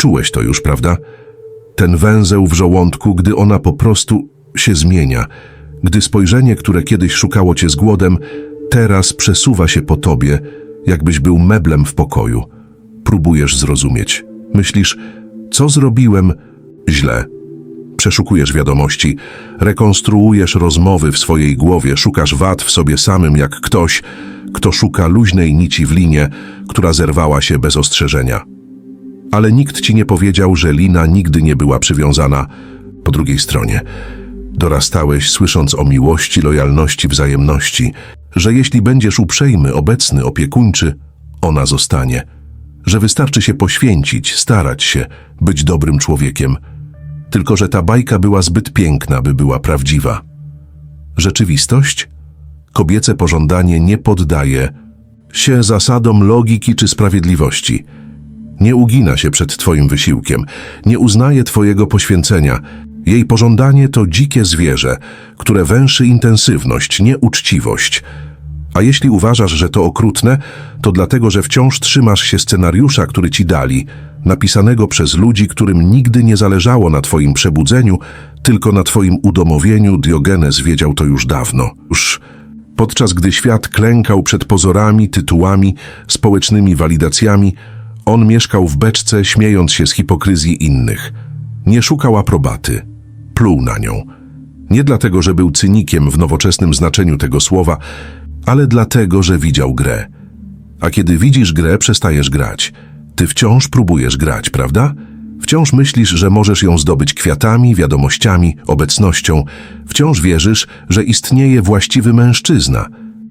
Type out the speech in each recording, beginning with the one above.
Czułeś to już, prawda? Ten węzeł w żołądku, gdy ona po prostu się zmienia, gdy spojrzenie, które kiedyś szukało cię z głodem, teraz przesuwa się po tobie, jakbyś był meblem w pokoju. Próbujesz zrozumieć. Myślisz, co zrobiłem źle? Przeszukujesz wiadomości, rekonstruujesz rozmowy w swojej głowie, szukasz wad w sobie samym jak ktoś, kto szuka luźnej nici w linie, która zerwała się bez ostrzeżenia. Ale nikt ci nie powiedział, że lina nigdy nie była przywiązana po drugiej stronie. Dorastałeś słysząc o miłości, lojalności, wzajemności, że jeśli będziesz uprzejmy, obecny, opiekuńczy, ona zostanie. Że wystarczy się poświęcić, starać się, być dobrym człowiekiem. Tylko, że ta bajka była zbyt piękna, by była prawdziwa. Rzeczywistość? Kobiece pożądanie nie poddaje się zasadom logiki czy sprawiedliwości. Nie ugina się przed Twoim wysiłkiem, nie uznaje Twojego poświęcenia. Jej pożądanie to dzikie zwierzę, które węszy intensywność, nie uczciwość. A jeśli uważasz, że to okrutne, to dlatego, że wciąż trzymasz się scenariusza, który ci dali, napisanego przez ludzi, którym nigdy nie zależało na Twoim przebudzeniu, tylko na Twoim udomowieniu. Diogenes wiedział to już dawno. Już podczas gdy świat klękał przed pozorami, tytułami, społecznymi walidacjami, on mieszkał w beczce, śmiejąc się z hipokryzji innych. Nie szukał aprobaty. Pluł na nią. Nie dlatego, że był cynikiem w nowoczesnym znaczeniu tego słowa, ale dlatego, że widział grę. A kiedy widzisz grę, przestajesz grać. Ty wciąż próbujesz grać, prawda? Wciąż myślisz, że możesz ją zdobyć kwiatami, wiadomościami, obecnością. Wciąż wierzysz, że istnieje właściwy mężczyzna,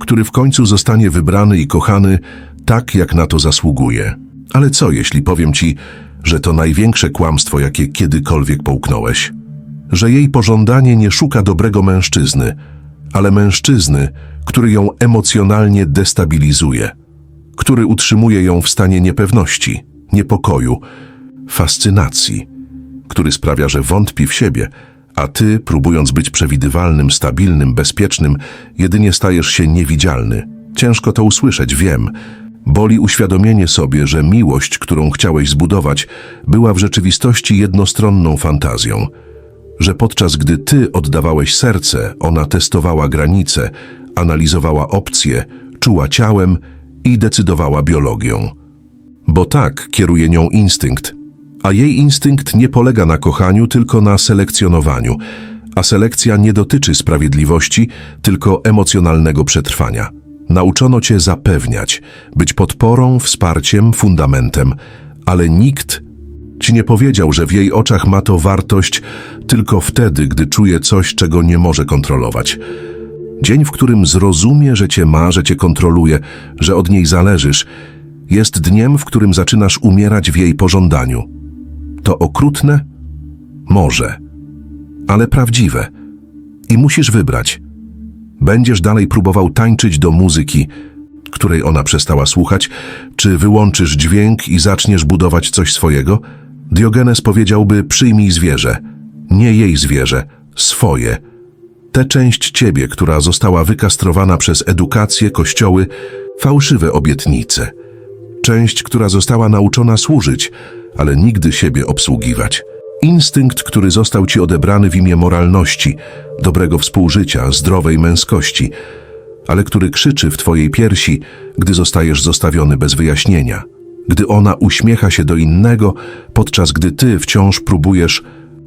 który w końcu zostanie wybrany i kochany tak, jak na to zasługuje. Ale co, jeśli powiem ci, że to największe kłamstwo, jakie kiedykolwiek połknąłeś? Że jej pożądanie nie szuka dobrego mężczyzny, ale mężczyzny, który ją emocjonalnie destabilizuje, który utrzymuje ją w stanie niepewności, niepokoju, fascynacji, który sprawia, że wątpi w siebie, a ty, próbując być przewidywalnym, stabilnym, bezpiecznym, jedynie stajesz się niewidzialny. Ciężko to usłyszeć, wiem. Boli uświadomienie sobie, że miłość, którą chciałeś zbudować, była w rzeczywistości jednostronną fantazją. Że podczas gdy ty oddawałeś serce, ona testowała granice, analizowała opcje, czuła ciałem i decydowała biologią. Bo tak kieruje nią instynkt. A jej instynkt nie polega na kochaniu, tylko na selekcjonowaniu. A selekcja nie dotyczy sprawiedliwości, tylko emocjonalnego przetrwania. Nauczono cię zapewniać, być podporą, wsparciem, fundamentem, ale nikt ci nie powiedział, że w jej oczach ma to wartość tylko wtedy, gdy czuje coś, czego nie może kontrolować. Dzień, w którym zrozumie, że cię ma, że cię kontroluje, że od niej zależysz, jest dniem, w którym zaczynasz umierać w jej pożądaniu. To okrutne? Może, ale prawdziwe. I musisz wybrać. Będziesz dalej próbował tańczyć do muzyki, której ona przestała słuchać, czy wyłączysz dźwięk i zaczniesz budować coś swojego? Diogenes powiedziałby: przyjmij zwierzę, nie jej zwierzę, swoje. Tę część ciebie, która została wykastrowana przez edukację, kościoły, fałszywe obietnice. Część, która została nauczona służyć, ale nigdy siebie obsługiwać. Instynkt, który został ci odebrany w imię moralności, dobrego współżycia, zdrowej męskości, ale który krzyczy w twojej piersi, gdy zostajesz zostawiony bez wyjaśnienia. Gdy ona uśmiecha się do innego, podczas gdy ty wciąż próbujesz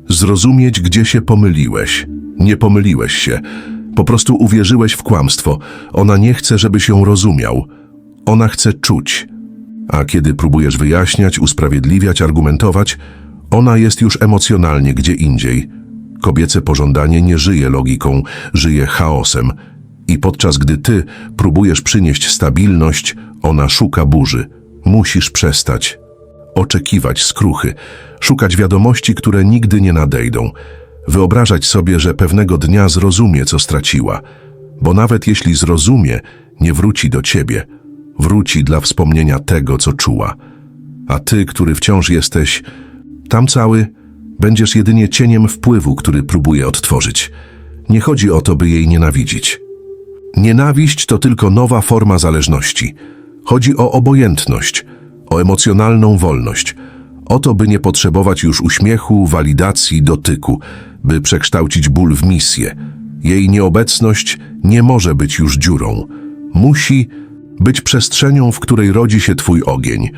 zrozumieć, gdzie się pomyliłeś. Nie pomyliłeś się. Po prostu uwierzyłeś w kłamstwo. Ona nie chce, żebyś ją rozumiał. Ona chce czuć. A kiedy próbujesz wyjaśniać, usprawiedliwiać, argumentować, ona jest już emocjonalnie gdzie indziej. Kobiece pożądanie nie żyje logiką, żyje chaosem. I podczas gdy ty próbujesz przynieść stabilność, ona szuka burzy. Musisz przestać. Oczekiwać skruchy, szukać wiadomości, które nigdy nie nadejdą. Wyobrażać sobie, że pewnego dnia zrozumie, co straciła. Bo nawet jeśli zrozumie, nie wróci do ciebie. Wróci dla wspomnienia tego, co czuła. A ty, który wciąż jesteś tam cały, będziesz jedynie cieniem wpływu, który próbuje odtworzyć. Nie chodzi o to, by jej nienawidzić. Nienawiść to tylko nowa forma zależności. Chodzi o obojętność, o emocjonalną wolność, Oto by nie potrzebować już uśmiechu, walidacji, dotyku, by przekształcić ból w misję. Jej nieobecność nie może być już dziurą. Musi być przestrzenią, w której rodzi się twój ogień.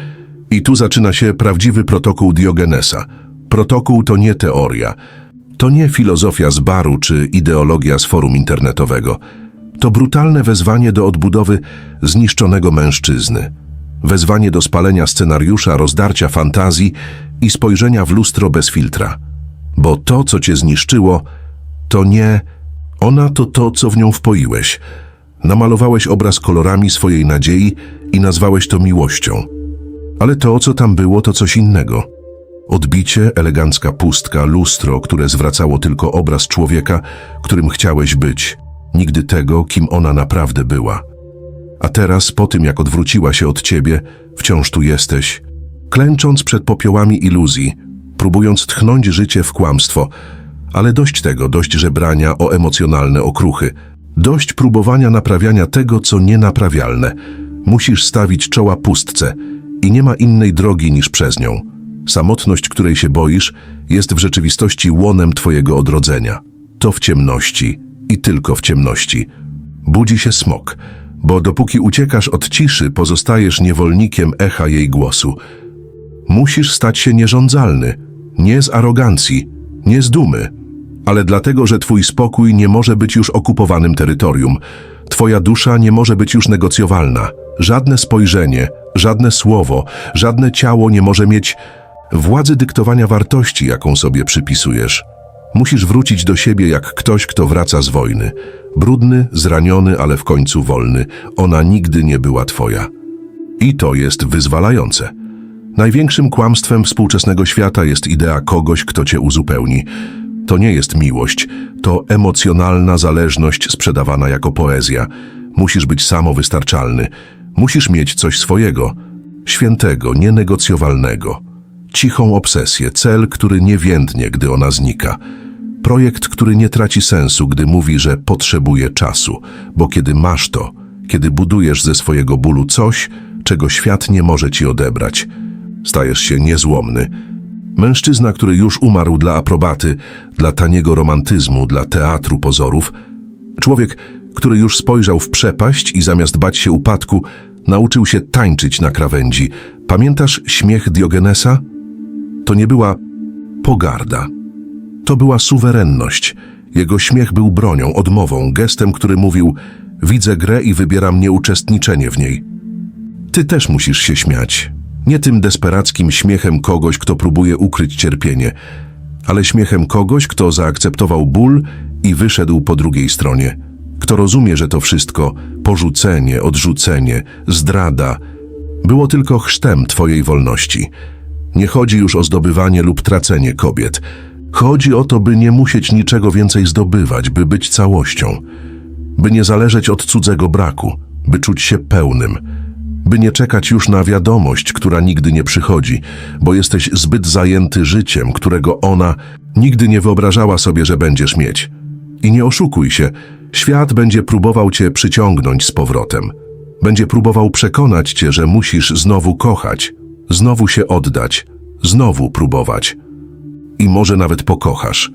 I tu zaczyna się prawdziwy protokół Diogenesa. Protokół to nie teoria, to nie filozofia z baru czy ideologia z forum internetowego. To brutalne wezwanie do odbudowy zniszczonego mężczyzny. Wezwanie do spalenia scenariusza, rozdarcia fantazji i spojrzenia w lustro bez filtra. Bo to, co cię zniszczyło, to nie... Ona to to, co w nią wpoiłeś. Namalowałeś obraz kolorami swojej nadziei i nazwałeś to miłością. Ale to, co tam było, to coś innego. Odbicie, elegancka pustka, lustro, które zwracało tylko obraz człowieka, którym chciałeś być. Nigdy tego, kim ona naprawdę była. A teraz, po tym jak odwróciła się od ciebie, wciąż tu jesteś, klęcząc przed popiołami iluzji, próbując tchnąć życie w kłamstwo, ale dość tego, dość żebrania o emocjonalne okruchy, dość próbowania naprawiania tego, co nienaprawialne. Musisz stawić czoła pustce i nie ma innej drogi niż przez nią. Samotność, której się boisz, jest w rzeczywistości łonem twojego odrodzenia. To w ciemności i tylko w ciemności. Budzi się smok, bo dopóki uciekasz od ciszy, pozostajesz niewolnikiem echa jej głosu. Musisz stać się nierządzalny, nie z arogancji, nie z dumy, ale dlatego, że twój spokój nie może być już okupowanym terytorium. Twoja dusza nie może być już negocjowalna. Żadne spojrzenie, żadne słowo, żadne ciało nie może mieć władzy dyktowania wartości, jaką sobie przypisujesz. Musisz wrócić do siebie jak ktoś, kto wraca z wojny. Brudny, zraniony, ale w końcu wolny. Ona nigdy nie była twoja. I to jest wyzwalające. Największym kłamstwem współczesnego świata jest idea kogoś, kto cię uzupełni. To nie jest miłość, to emocjonalna zależność sprzedawana jako poezja. Musisz być samowystarczalny. Musisz mieć coś swojego, świętego, nienegocjowalnego. Cichą obsesję, cel, który nie więdnie, gdy ona znika. Projekt, który nie traci sensu, gdy mówi, że potrzebuje czasu, bo kiedy masz to, kiedy budujesz ze swojego bólu coś, czego świat nie może ci odebrać, stajesz się niezłomny. Mężczyzna, który już umarł dla aprobaty, dla taniego romantyzmu, dla teatru pozorów, człowiek, który już spojrzał w przepaść i zamiast bać się upadku, nauczył się tańczyć na krawędzi. Pamiętasz śmiech Diogenesa? To nie była pogarda. To była suwerenność. Jego śmiech był bronią, odmową, gestem, który mówił: Widzę grę i wybieram nieuczestniczenie w niej. Ty też musisz się śmiać. Nie tym desperackim śmiechem kogoś, kto próbuje ukryć cierpienie, ale śmiechem kogoś, kto zaakceptował ból i wyszedł po drugiej stronie. Kto rozumie, że to wszystko porzucenie, odrzucenie, zdrada było tylko chrztem Twojej wolności. Nie chodzi już o zdobywanie lub tracenie kobiet. Chodzi o to, by nie musieć niczego więcej zdobywać, by być całością, by nie zależeć od cudzego braku, by czuć się pełnym, by nie czekać już na wiadomość, która nigdy nie przychodzi, bo jesteś zbyt zajęty życiem, którego ona nigdy nie wyobrażała sobie, że będziesz mieć. I nie oszukuj się, świat będzie próbował cię przyciągnąć z powrotem. Będzie próbował przekonać cię, że musisz znowu kochać, znowu się oddać, znowu próbować. I może nawet pokochasz.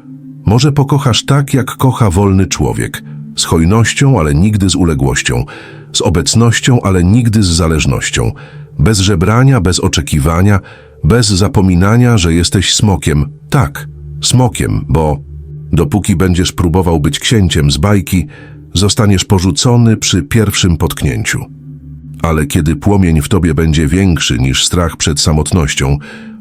Może pokochasz tak, jak kocha wolny człowiek. Z hojnością, ale nigdy z uległością. Z obecnością, ale nigdy z zależnością. Bez żebrania, bez oczekiwania, bez zapominania, że jesteś smokiem. Tak, smokiem, bo dopóki będziesz próbował być księciem z bajki, zostaniesz porzucony przy pierwszym potknięciu. Ale kiedy płomień w tobie będzie większy niż strach przed samotnością,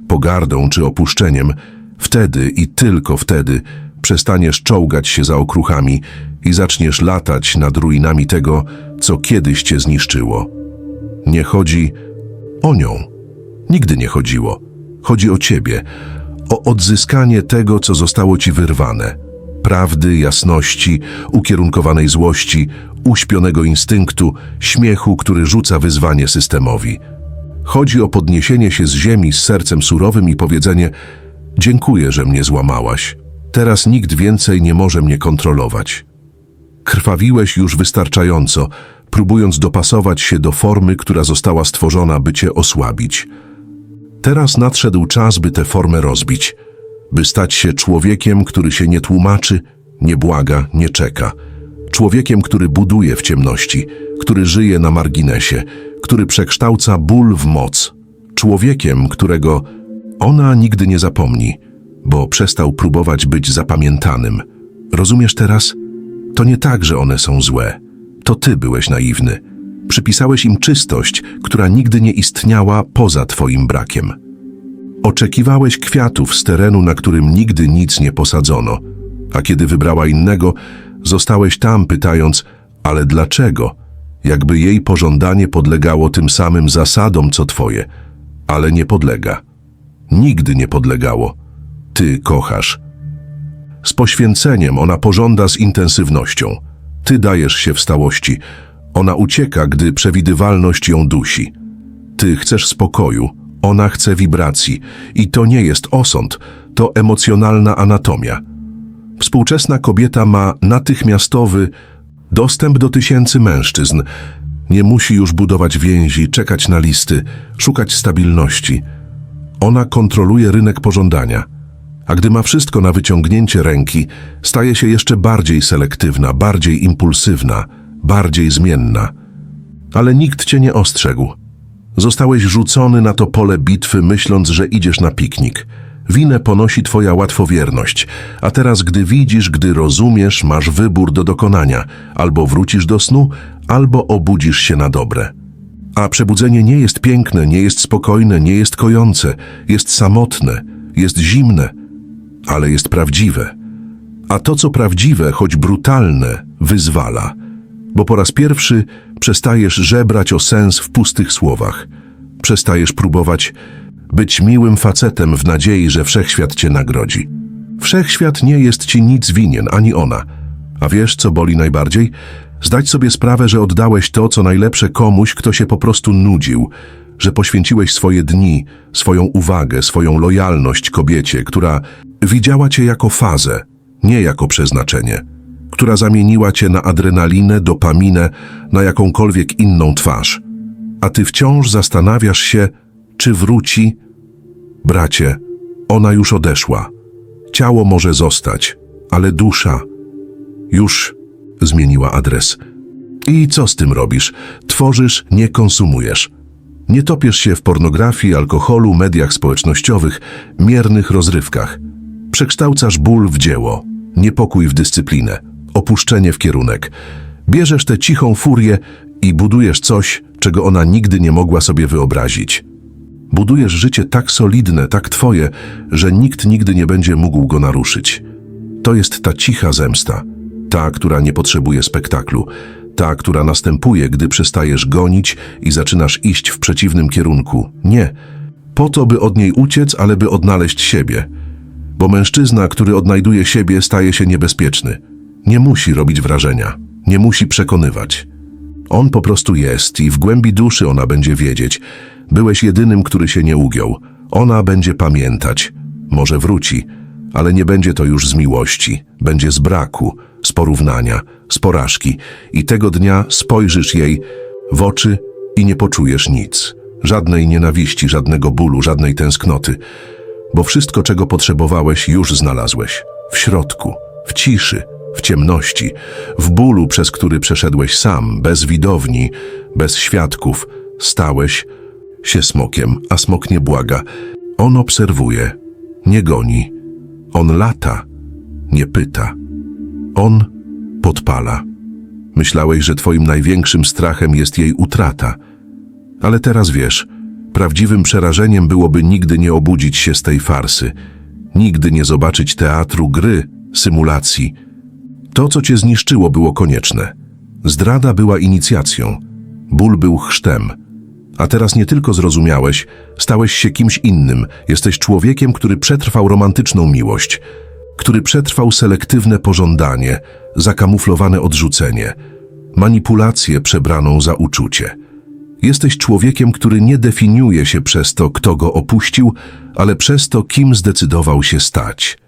pogardą czy opuszczeniem, wtedy i tylko wtedy przestaniesz czołgać się za okruchami i zaczniesz latać nad ruinami tego, co kiedyś cię zniszczyło. Nie chodzi o nią. Nigdy nie chodziło. Chodzi o ciebie, o odzyskanie tego, co zostało ci wyrwane. Prawdy, jasności, ukierunkowanej złości, uśpionego instynktu, śmiechu, który rzuca wyzwanie systemowi. Chodzi o podniesienie się z ziemi z sercem surowym i powiedzenie: Dziękuję, że mnie złamałaś. Teraz nikt więcej nie może mnie kontrolować. Krwawiłeś już wystarczająco, próbując dopasować się do formy, która została stworzona, by cię osłabić. Teraz nadszedł czas, by tę formę rozbić, by stać się człowiekiem, który się nie tłumaczy, nie błaga, nie czeka. Człowiekiem, który buduje w ciemności, który żyje na marginesie, który przekształca ból w moc. Człowiekiem, którego ona nigdy nie zapomni, bo przestał próbować być zapamiętanym. Rozumiesz teraz? To nie tak, że one są złe. To ty byłeś naiwny. Przypisałeś im czystość, która nigdy nie istniała poza twoim brakiem. Oczekiwałeś kwiatów z terenu, na którym nigdy nic nie posadzono, a kiedy wybrała innego, zostałeś tam pytając, ale dlaczego? Jakby jej pożądanie podlegało tym samym zasadom, co twoje, ale nie podlega. Nigdy nie podlegało. Ty kochasz. Z poświęceniem ona pożąda z intensywnością. Ty dajesz się w stałości. Ona ucieka, gdy przewidywalność ją dusi. Ty chcesz spokoju, ona chce wibracji. I to nie jest osąd, to emocjonalna anatomia. Współczesna kobieta ma natychmiastowy dostęp do tysięcy mężczyzn. Nie musi już budować więzi, czekać na listy, szukać stabilności. Ona kontroluje rynek pożądania. A gdy ma wszystko na wyciągnięcie ręki, staje się jeszcze bardziej selektywna, bardziej impulsywna, bardziej zmienna. Ale nikt cię nie ostrzegł. Zostałeś rzucony na to pole bitwy, myśląc, że idziesz na piknik. Winę ponosi twoja łatwowierność, a teraz, gdy widzisz, gdy rozumiesz, masz wybór do dokonania. Albo wrócisz do snu, albo obudzisz się na dobre. A przebudzenie nie jest piękne, nie jest spokojne, nie jest kojące, jest samotne, jest zimne, ale jest prawdziwe. A to, co prawdziwe, choć brutalne, wyzwala. Bo po raz pierwszy przestajesz żebrać o sens w pustych słowach. Przestajesz próbować być miłym facetem w nadziei, że wszechświat cię nagrodzi. Wszechświat nie jest ci nic winien, ani ona. A wiesz, co boli najbardziej? Zdać sobie sprawę, że oddałeś to, co najlepsze komuś, kto się po prostu nudził, że poświęciłeś swoje dni, swoją uwagę, swoją lojalność kobiecie, która widziała cię jako fazę, nie jako przeznaczenie, która zamieniła cię na adrenalinę, dopaminę, na jakąkolwiek inną twarz. A ty wciąż zastanawiasz się, czy wróci? Bracie, ona już odeszła. Ciało może zostać, ale dusza już zmieniła adres. I co z tym robisz? Tworzysz, nie konsumujesz. Nie topiesz się w pornografii, alkoholu, mediach społecznościowych, miernych rozrywkach. Przekształcasz ból w dzieło, niepokój w dyscyplinę, opuszczenie w kierunek. Bierzesz tę cichą furię i budujesz coś, czego ona nigdy nie mogła sobie wyobrazić. Budujesz życie tak solidne, tak twoje, że nikt nigdy nie będzie mógł go naruszyć. To jest ta cicha zemsta, ta, która nie potrzebuje spektaklu, ta, która następuje, gdy przestajesz gonić i zaczynasz iść w przeciwnym kierunku. Nie, po to, by od niej uciec, ale by odnaleźć siebie. Bo mężczyzna, który odnajduje siebie, staje się niebezpieczny. Nie musi robić wrażenia, nie musi przekonywać. On po prostu jest i w głębi duszy ona będzie wiedzieć. Byłeś jedynym, który się nie ugiął. Ona będzie pamiętać. Może wróci, ale nie będzie to już z miłości. Będzie z braku, z porównania, z porażki. I tego dnia spojrzysz jej w oczy i nie poczujesz nic. Żadnej nienawiści, żadnego bólu, żadnej tęsknoty. Bo wszystko, czego potrzebowałeś, już znalazłeś. W środku, w ciszy, w ciemności, w bólu, przez który przeszedłeś sam, bez widowni, bez świadków, stałeś się smokiem, a smok nie błaga. On obserwuje, nie goni. On lata, nie pyta. On podpala. Myślałeś, że twoim największym strachem jest jej utrata. Ale teraz wiesz, prawdziwym przerażeniem byłoby nigdy nie obudzić się z tej farsy, nigdy nie zobaczyć teatru gry, symulacji. To, co cię zniszczyło, było konieczne. Zdrada była inicjacją, ból był chrztem. A teraz nie tylko zrozumiałeś, stałeś się kimś innym. Jesteś człowiekiem, który przetrwał romantyczną miłość, który przetrwał selektywne pożądanie, zakamuflowane odrzucenie, manipulację przebraną za uczucie. Jesteś człowiekiem, który nie definiuje się przez to, kto go opuścił, ale przez to, kim zdecydował się stać.